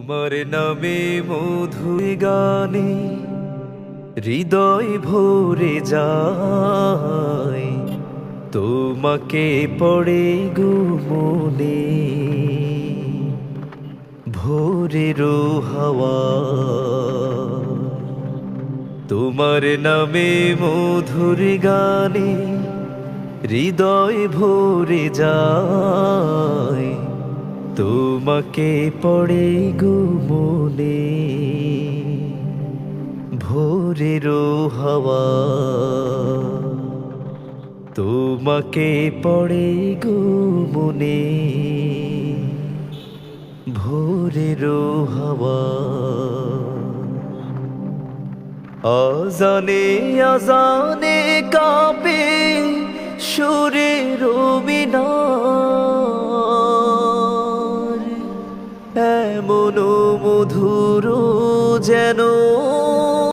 তোমার নামে মধুর গানে হৃদয় ভরে যায়। তোমাকে পড়ে গুমনে ভোরের হাওয়া তোমার নামে মধুর গানে হৃদয় ভরে যায়। তোমাকে পড়ে গুমনে ভোরের হাওয়া। তোমাকে পড়ে গুমনে ভোরের হাওয়া। আজানে আজানে কাঁপে সুরের মিনার এমন মধুর যেন